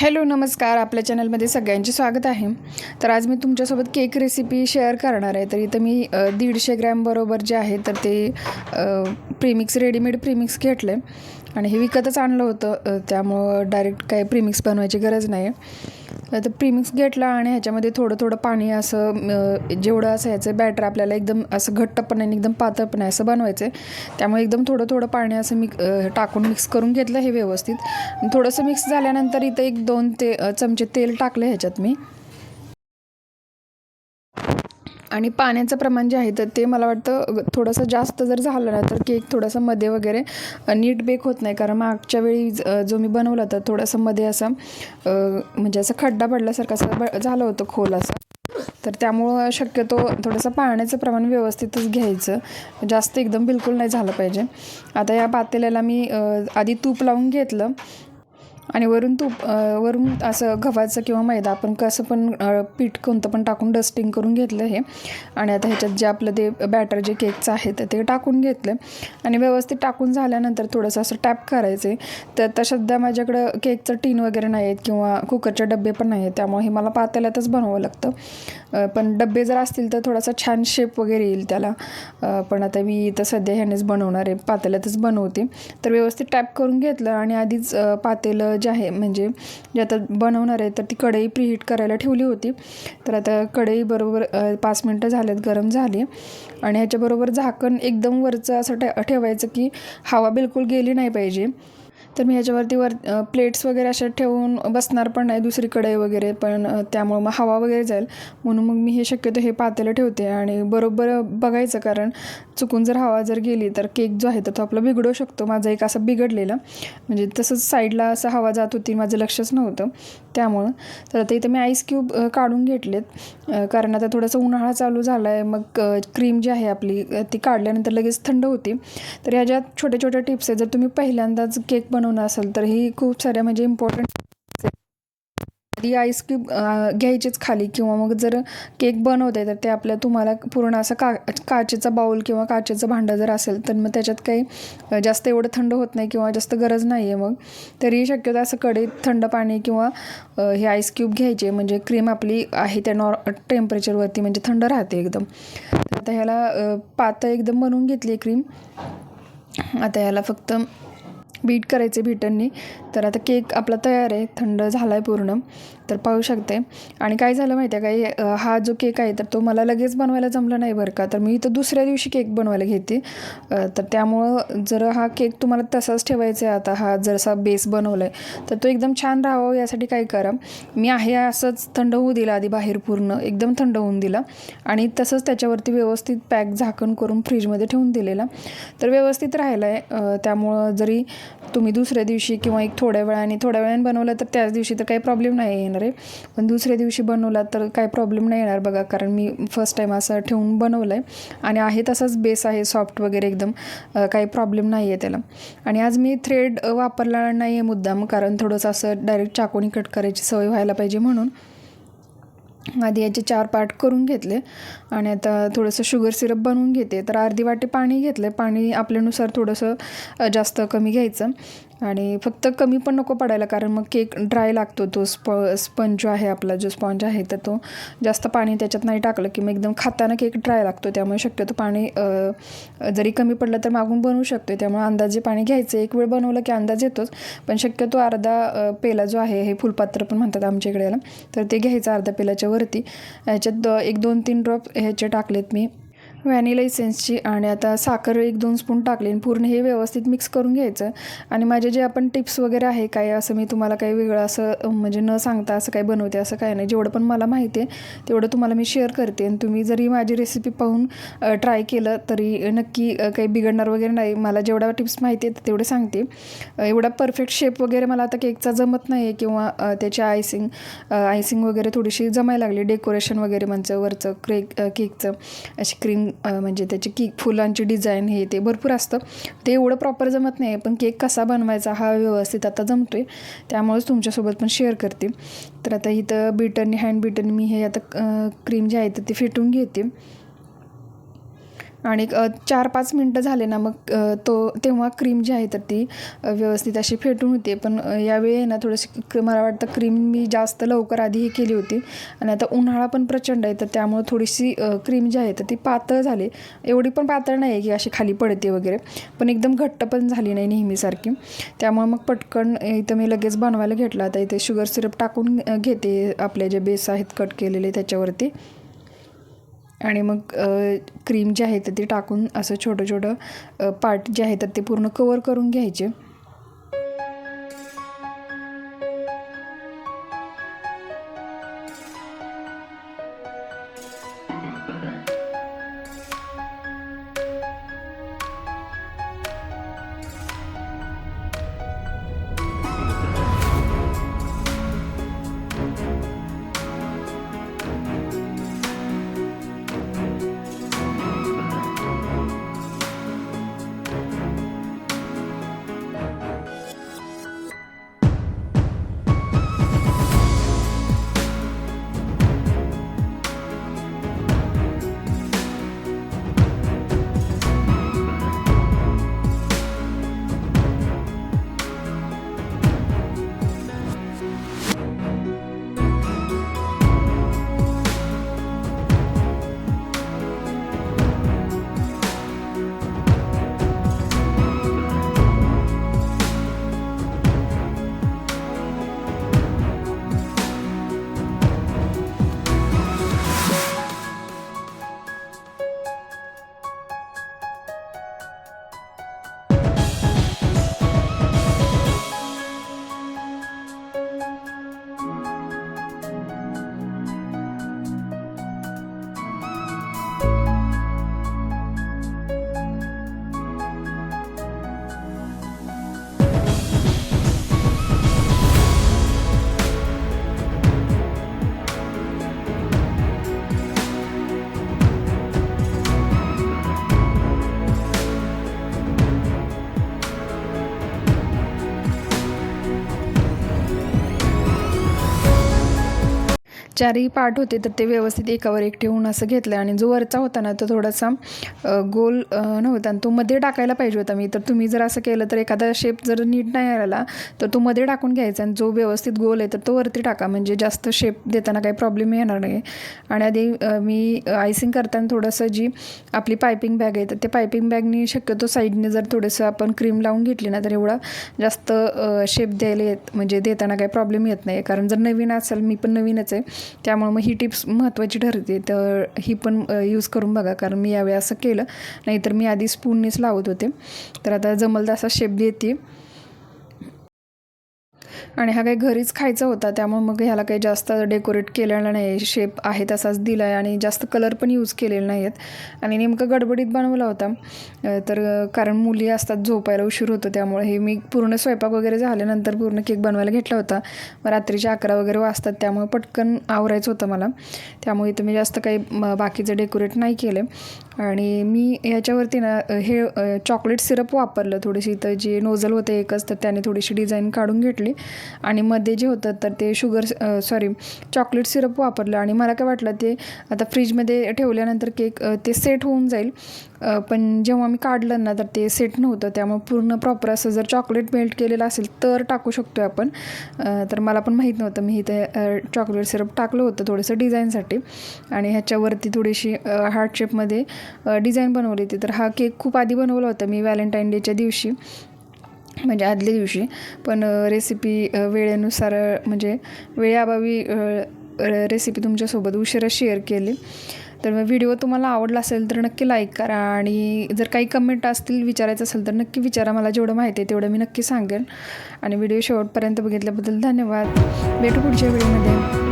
Hello नमस्कार. आपल्या चॅनलमध्ये सगळ्यांचे स्वागत आहे. तर आज मी तुमच्यासोबत केक रेसिपी शेअर करणार आहे. तर इथं मी दीडशे ग्रॅम बरोबर जे आहे तर ते प्रीमिक्स रेडीमेड प्रीमिक्स घेतलं आहे आणि हे विकतच आणलं होतं त्यामुळं डायरेक्ट काही प्रीमिक्स बनवायची गरज नाही आहे तर प्रीमिक्स घेतला आणि ह्याच्यामध्ये थोडं थोडं पाणी असं जेवढं असं ह्याचं बॅटर आपल्याला एकदम असं घट्टपणे आणि एकदम पातळपणे असं बनवायचं आहे त्यामुळे एकदम थोडं थोडं पाणी असं मिक टाकून मिक्स करून घेतलं हे व्यवस्थित. थोडंसं मिक्स झाल्यानंतर इथं एक दोन ते चमचे तेल टाकलं ह्याच्यात मी. आणि पाण्याचं प्रमाण जे आहे तर ते मला वाटतं थोडंसं जास्त जर झालं ना तर केक थोडंसं मध्ये वगैरे नीट बेक होत नाही. कारण मागच्या वेळी जो मी बनवला तर थोडंसं मध्ये असं म्हणजे असं खड्डा पडल्यासारखं असं ब झालं होतं खोल असं. तर त्यामुळं शक्यतो थोडंसं पाण्याचं प्रमाण व्यवस्थितच घ्यायचं. जास्त एकदम बिलकुल नाही झालं पाहिजे. आता या पातेल्याला मी आधी तूप लावून घेतलं. आणि वरून तूप वरून असं गव्हाचं किंवा मैदा आपण कसं पण पीठ कोणतं पण टाकून डस्टिंग करून घेतलं हे. आणि आता ह्याच्यात जे आपलं ते बॅटर जे केकचं आहे तर ते टाकून घेतलं. आणि व्यवस्थित टाकून झाल्यानंतर थोडंसं असं टॅप करायचं आहे तर आता सध्या माझ्याकडं केकचं टीन वगैरे नाही आहेत किंवा कुकरचे डबे पण नाही आहेत त्यामुळे हे मला पातेल्यातच बनवावं लागतं. पण डबे जर असतील तर थोडासा छान शेप वगैरे येईल त्याला. पण आता मी इथं सध्या ह्यानेच बनवणार आहे. पातेल्यातच बनवते. तर व्यवस्थित टॅप करून घेतलं आणि आधीच पातेलं जे आहे म्हणजे जे आता बनवणार आहे तर ती कढई प्रीहीट करायला ठेवली होती. तर आता कढई बरोबर पाच मिनटं झालेत गरम झाली. आणि ह्याच्याबरोबर झाकण एकदम वरचं असं ठे ठेवायचं की हवा बिलकुल गेली नाही पाहिजे. तर मी ह्याच्यावरती वर प्लेट्स वगैरे अशा ठेवून बसणार पण नाही दुसरी कढई वगैरे पण त्यामुळं मग हवा वगैरे जाईल. म्हणून मग मी हे शक्यतो हे पातेलं ठेवते आणि बरोबर बघायचं कारण चुकून जर हवा जर गेली तर केक जो आहे तर तो आपला बिघडू शकतो. माझा एक असा बिघडलेला. म्हणजे तसंच साईडला असं हवा जात होती माझं लक्षच नव्हतं. त्यामुळं. तर आता इथं मी आईस क्यूब काढून घेतलेत. कारण आता थोडासा उन्हाळा चालू झाला आहे मग क्रीम जी आहे आपली ती काढल्यानंतर लगेच थंड होती. तर ह्याच्यात छोट्या छोट्या टिप्स आहेत. जर तुम्ही पहिल्यांदाच केक बनवणं असेल तर ही खूप साऱ्या म्हणजे इम्पॉर्टंट आधी आईस क्यूब घ्यायचीच खाली किंवा मग जर केक बनवते तर ते आपल्या तुम्हाला पूर्ण असं का काचेचा बाऊल किंवा काचेचं भांडं जर असेल तर मग त्याच्यात काही जास्त एवढं थंड होत नाही किंवा जास्त गरज नाही आहे मग. तरी शक्यतो असं कढईत थंड पाणी किंवा हे आईस क्यूब घ्यायचे. म्हणजे क्रीम आपली आहे त्या नॉर टेम्परेचरवरती म्हणजे थंड राहते एकदम. तर आता ह्याला पातळ एकदम बनवून घेतली क्रीम आता ह्याला फक्त बीट करायचे बीटरनी. तर आता केक आपला तयार आहे थंड झाला आहे पूर्ण. तर पाहू शकते. आणि काय झालं माहिती आहे काय हा जो केक आहे तर तो मला लगेच बनवायला जमला नाही बरं का. तर मी इथं दुसऱ्या दिवशी केक बनवायला घेते. तर त्यामुळं जर हा केक तुम्हाला तसाच ठेवायचा आहे आता हा जसा बेस बनवला आहे तर तो एकदम छान राहावा हो, यासाठी काय करा. मी आहे असंच थंड होऊ दिला आधी बाहेर पूर्ण एकदम थंड होऊन दिला. आणि तसंच त्याच्यावरती व्यवस्थित पॅक झाकण करून फ्रीजमध्ये ठेवून दिलेला. तर व्यवस्थित राहिला आहे त्यामुळं जरी तुम्ही दुसऱ्या दिवशी किंवा एक थोड्या वेळाने थोड्या वेळाने बनवलं तर त्याच दिवशी तर काही प्रॉब्लेम नाही येणार आहे. पण दुसऱ्या दिवशी बनवला तर काही प्रॉब्लेम नाही येणार बघा कारण मी फर्स्ट टाईम असं ठेवून बनवलं आहे आणि आहे तसाच बेस आहे सॉफ्ट वगैरे एकदम काही प्रॉब्लेम नाही आहे त्याला. आणि आज मी थ्रेड वापरला नाही आहे मुद्दाम कारण थोडंसं असं डायरेक्ट चाकूनी कट करायची सवय व्हायला पाहिजे म्हणून. आधी याचे चार पार्ट करून घेतले आणि आता थोडंसं शुगर सिरप बनवून घेते. तर अर्धी वाटी पाणी घेतलं. आहे पाणी आपल्यानुसार थोडंसं जास्त कमी घ्यायचं. आणि फक्त कमी पण नको पडायला कारण मग केक ड्राय लागतो तो. स्प स्पंज जो आहे आपला जो स्पॉन्ज आहे तर तो जास्त पाणी त्याच्यात नाही टाकलं की मग एकदम खाताना केक ड्राय लागतो. त्यामुळे शक्यतो पाणी जरी कमी पडलं तर मागून बनवू शकतो त्यामुळे अंदाजे पाणी घ्यायचं. एक वेळ बनवलं की अंदाज येतोच. पण शक्यतो अर्धा पेला जो आहे हे फुलपात्र पण म्हणतात आमच्या इकडे याला तर ते घ्यायचं अर्धा पेलाच्या वरती ह्याच्यात द- एक दोन तीन ड्रॉप ह्याचे टाकलेत मी. व्हॅनिला इसेन्सची आणि आता साखर एक दोन स्पून टाकली आणि पूर्ण हे व्यवस्थित मिक्स करून घ्यायचं. आणि माझे जे आपण टिप्स वगैरे आहे काय असं मी तुम्हाला काही वेगळं असं म्हणजे न सांगता असं काही बनवते असं काय नाही. जेवढं पण मला माहिती आहे तेवढं तुम्हाला मी शेअर करते. आणि तुम्ही जरी माझी रेसिपी पाहून ट्राय केलं तरी नक्की काही बिघडणार वगैरे नाही. मला जेवढ्या टिप्स माहिती आहेत तेवढे सांगते. एवढा परफेक्ट शेप वगैरे मला आता केकचा जमत नाही आहे किंवा त्याची आयसिंग आयसिंग वगैरे थोडीशी जमायला लागली. डेकोरेशन वगैरे म्हणजे वरचं क्रेक केकचं अशी क्रीम म्हणजे त्याची की फुलांची डिझाईन हे ते भरपूर असतं. ते एवढं प्रॉपर जमत नाही पण केक कसा बनवायचा हा व्यवस्थित आता जमतो आहे त्यामुळेच तुमच्यासोबत पण शेअर करते. तर आता इथं बीटरनी हँड बीटरनी मी हे आता क्रीम जे आहे तर ते फेटून घेते. आणि चार पाच मिनटं झाले ना मग तो तेव्हा क्रीम जी आहे तर ती व्यवस्थित अशी फेटून होते. पण यावेळी आहे ना थोडीशी मला वाटतं क्रीम मी जास्त लवकर आधी हे केली होती. आणि आता उन्हाळा पण प्रचंड आहे तर त्यामुळं थोडीशी क्रीम जी आहे तर ती पातळ झाली. एवढी पण पातळ नाही आहे की अशी खाली पडते वगैरे. पण एकदम घट्ट पण झाली नाही नेहमीसारखी. त्यामुळे मग पटकन इथं मी लगेच बनवायला घेतला. आता इथे शुगर सिरप टाकून घेते. आपले जे बेस आहेत कट केलेले त्याच्यावरती. आणि मग क्रीम जी आहे तर ती टाकून असं छोटं छोटं पार्ट जे आहे तर ते पूर्ण कवर करून घ्यायचे. चारही पार्ट होते तर ते व्यवस्थित एकावर एक ठेवून असं घेतलं. आणि जो वरचा होता ना तो थोडासा गोल नव्हता. आणि तो मध्ये टाकायला पाहिजे होता मी. तर तुम्ही जर असं केलं तर एखादा शेप जर नीट नाही आला तर तो मध्ये टाकून घ्यायचा. आणि जो व्यवस्थित गोल आहे तर तो वरती टाका. म्हणजे जास्त शेप देताना काही प्रॉब्लेम येणार नाही. आणि आधी मी आयसिंग करताना थोडंसं जी आपली पायपिंग बॅग आहे तर ते पायपिंग बॅगनी शक्यतो साईडने जर थोडंसं आपण क्रीम लावून घेतली ना तर एवढा जास्त शेप द्यायला येत म्हणजे देताना काही प्रॉब्लेम येत नाही कारण जर नवीन असेल मी पण नवीनच आहे. त्यामुळे मग ही टिप्स महत्त्वाची ठरते. तर ही पण यूज करून बघा. कारण मी यावेळी असं केलं. नाहीतर मी आधी स्पूननेच लावत होते. तर आता जमल तसा शेप देते. आणि हा काही घरीच खायचा होता त्यामुळे मग ह्याला काही जास्त डेकोरेट केलेला नाही. शेप आहे तसाच दिला आहे आणि जास्त कलर पण यूज केलेले नाही आहेत आणि नेमकं गडबडीत बनवला होता. तर कारण मुली असतात झोपायला उशीर होतो त्यामुळे हे मी पूर्ण स्वयंपाक वगैरे झाल्यानंतर पूर्ण केक बनवायला घेतला होता. मग रात्रीचे अकरा वगैरे वाजतात त्यामुळे पटकन आवरायचं होतं मला. त्यामुळे इथं मी जास्त काही बाकीचं डेकोरेट नाही केलं आणि मी ह्याच्यावरती ना हे चॉकलेट सिरप वापरलं थोडीशी. तर जे नोझल होते एकच तर त्याने थोडीशी डिझाईन काढून घेतली. आणि मध्ये जे होतं तर ते शुगर सॉरी चॉकलेट सिरप वापरलं. आणि मला काय वाटलं ते आता फ्रीजमध्ये ठेवल्यानंतर केक ते सेट होऊन जाईल. पण जेव्हा मी काढलं ना तर ते सेट नव्हतं. त्यामुळे पूर्ण प्रॉपर असं जर चॉकलेट मेल्ट केलेलं असेल तर टाकू शकतो आपण. तर मला पण माहीत नव्हतं. मी इथे चॉकलेट सिरप टाकलं होतं थोडंसं डिझाईनसाठी आणि ह्याच्यावरती थोडीशी हार्ट शेपमध्ये डिझाईन बनवली होती. तर हा केक खूप आधी बनवला होता मी व्हॅलेंटाईन डेच्या दिवशी. म्हणजे आदल्या दिवशी. पण रेसिपी वेळेनुसार म्हणजे वेळेअभावी रेसिपी तुमच्यासोबत उशिरा शेअर केली. तर मग व्हिडिओ तुम्हाला आवडला असेल तर नक्की लाईक करा. आणि जर काही कमेंट असतील विचारायचं असेल तर नक्की विचारा. मला जेवढं माहिती आहे तेवढं मी नक्की सांगेन. आणि व्हिडिओ शेवटपर्यंत बघितल्याबद्दल धन्यवाद. भेटू पुढच्या व्हिडिओमध्ये